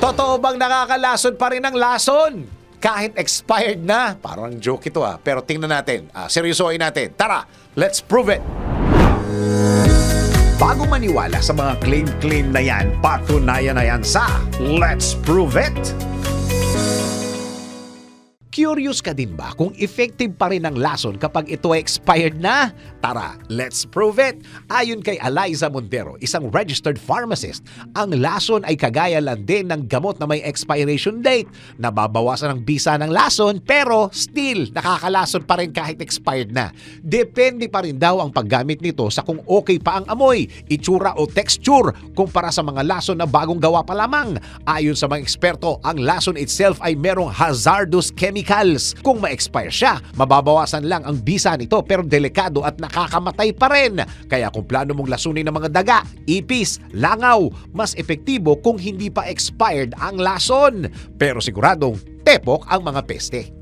Totoo bang nakakalason pa rin ang lason? Kahit expired na. Parang joke ito ah. Pero tingnan natin. Ah, seryosohin natin. Tara, let's prove it. Bago maniwala sa mga claim-claim na yan, patunayan na yan sa Let's Prove It! Curious ka din ba kung effective pa rin ang lason kapag ito ay expired na? Tara, let's prove it! Ayon kay Eliza Montero, isang registered pharmacist, ang lason ay kagaya lang din ng gamot na may expiration date. Nababawasan ang bisa ng lason pero still nakakalason pa rin kahit expired na. Depende pa rin daw ang paggamit nito sa kung okay pa ang amoy, itsura o texture kumpara sa mga lason na bagong gawa pa lamang. Ayon sa mga eksperto, ang lason itself ay merong hazardous chemicals. Kung ma-expire siya, mababawasan lang ang bisa nito pero delikado at nakakamatay pa rin. Kaya kung plano mong lasunin ng mga daga, ipis, langaw, mas epektibo kung hindi pa expired ang lason. Pero siguradong tepok ang mga peste.